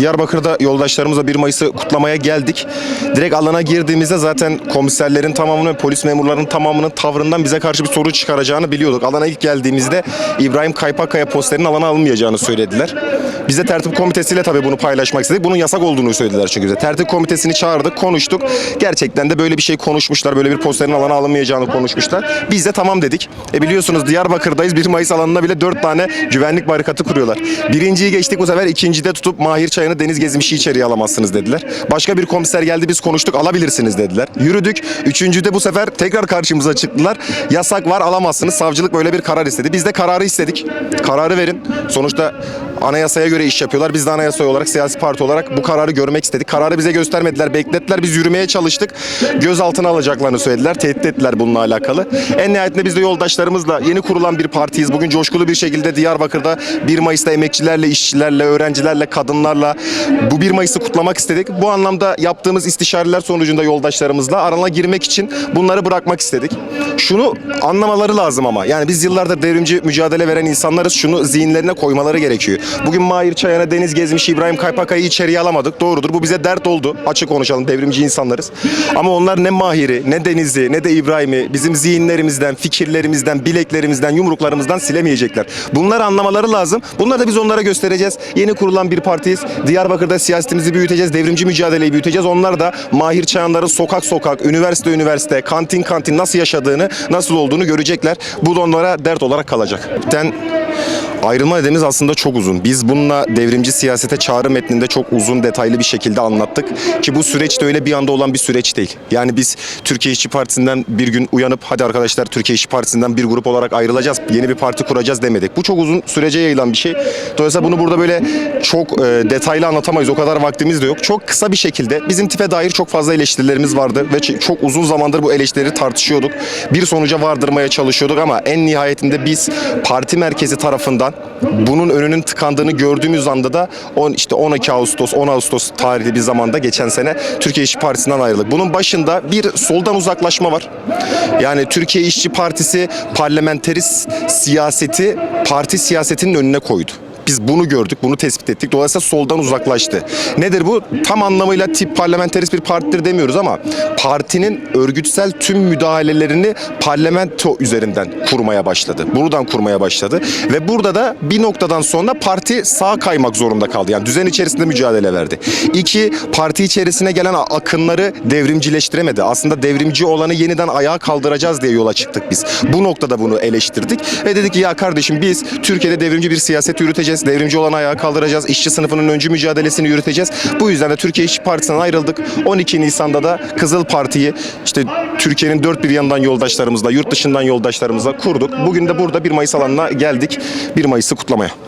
Diyarbakır'da yoldaşlarımızla 1 Mayıs'ı kutlamaya geldik. Direkt alana girdiğimizde zaten komiserlerin tamamının, polis memurlarının tamamının tavrından bize karşı bir soru çıkaracağını biliyorduk. Alana ilk geldiğimizde İbrahim Kaypakkaya posterinin alana alınmayacağını söylediler. Biz de tertip komitesiyle tabii bunu paylaşmak istedik. Bunun yasak olduğunu söylediler çünkü bize. Tertip komitesini çağırdık, konuştuk. Gerçekten de böyle bir şey konuşmuşlar. Böyle bir posterin alana alınmayacağını konuşmuşlar. Biz de tamam dedik. E biliyorsunuz Diyarbakır'dayız. 1 Mayıs alanına bile 4 tane güvenlik barikatı kuruyorlar. Birinciyi geçtik bu sefer ikincide tutup Mahir Çayı'nı Deniz Gezmiş'i içeriye alamazsınız dediler. Başka bir komiser geldi biz konuştuk alabilirsiniz dediler. Yürüdük. Üçüncüde bu sefer tekrar karşımıza çıktılar. Yasak var alamazsınız. Savcılık böyle bir karar istedi. Biz de kararı istedik. Kararı verin. Sonuçta anayasaya göre iş yapıyorlar. Biz de anayasa olarak siyasi parti olarak bu kararı görmek istedik. Kararı bize göstermediler, beklettiler. Biz yürümeye çalıştık. Gözaltına alacaklarını söylediler. Tehdit ettiler bununla alakalı. En nihayetinde biz de yoldaşlarımızla yeni kurulan bir partiyiz. Bugün coşkulu bir şekilde Diyarbakır'da 1 Mayıs'ta emekçilerle, işçilerle, öğrencilerle, kadınlarla bu 1 Mayıs'ı kutlamak istedik. Bu anlamda yaptığımız istişareler sonucunda yoldaşlarımızla arana girmek için bunları bırakmak istedik. Şunu anlamaları lazım ama. Yani biz yıllardır devrimci mücadele veren insanlarız. Şunu zihinlerine koymaları gerekiyor. Bugün Mahir Çayan'a, Deniz Gezmiş, İbrahim Kaypakay'ı içeriye alamadık. Doğrudur. Bu bize dert oldu. Açık konuşalım. Devrimci insanlarız. Ama onlar ne Mahir'i, ne Deniz'i, ne de İbrahim'i bizim zihinlerimizden, fikirlerimizden, bileklerimizden, yumruklarımızdan silemeyecekler. Bunları anlamaları lazım. Bunları da biz onlara göstereceğiz. Yeni kurulan bir partiyiz. Diyarbakır'da siyasetimizi büyüteceğiz. Devrimci mücadeleyi büyüteceğiz. Onlar da Mahir Çayanların sokak sokak, üniversite üniversite, kantin kantin nasıl yaşadığını, nasıl olduğunu görecekler. Bu da onlara dert olarak kalacak. Ben Ayrılma nedenimiz aslında çok uzun. Biz bununla devrimci siyasete çağrı metninde çok uzun detaylı bir şekilde anlattık. Ki bu süreç de öyle bir anda olan bir süreç değil. Yani biz Türkiye İşçi Partisi'nden bir gün uyanıp hadi arkadaşlar Türkiye İşçi Partisi'nden bir grup olarak ayrılacağız. Yeni bir parti kuracağız demedik. Bu çok uzun sürece yayılan bir şey. Dolayısıyla bunu burada böyle çok e, detaylı anlatamayız. O kadar vaktimiz de yok. Çok kısa bir şekilde bizim tipe dair çok fazla eleştirilerimiz vardı ve çok uzun zamandır bu eleştirileri tartışıyorduk. Bir sonuca vardırmaya çalışıyorduk ama en nihayetinde biz parti merkezi tarafından bunun önünün tıkandığını gördüğümüz anda da on, işte 12 Ağustos 10 Ağustos tarihli bir zamanda geçen sene Türkiye İşçi Partisi'nden ayrıldık. Bunun başında bir soldan uzaklaşma var. Yani Türkiye İşçi Partisi parlamenterist siyaseti parti siyasetinin önüne koydu. Biz bunu gördük, bunu tespit ettik. Dolayısıyla soldan uzaklaştı. Nedir bu? Tam anlamıyla tip parlamenterist bir partidir demiyoruz ama partinin örgütsel tüm müdahalelerini parlamento üzerinden kurmaya başladı. Buradan kurmaya başladı. Ve burada da bir noktadan sonra parti sağa kaymak zorunda kaldı. Yani düzen içerisinde mücadele verdi. İki, parti içerisine gelen akınları devrimcileştiremedi. Aslında devrimci olanı yeniden ayağa kaldıracağız diye yola çıktık biz. Bu noktada bunu eleştirdik ve dedik ki ya kardeşim biz Türkiye'de devrimci bir siyaset yürüteceğiz. Devrimci olan ayağa kaldıracağız. İşçi sınıfının öncü mücadelesini yürüteceğiz. Bu yüzden de Türkiye İşçi Partisi'nden ayrıldık. 12 Nisan'da da Kızıl Parti'yi işte Türkiye'nin dört bir yanından yoldaşlarımızla, yurt dışından yoldaşlarımızla kurduk. Bugün de burada 1 Mayıs alanına geldik. 1 Mayıs'ı kutlamaya.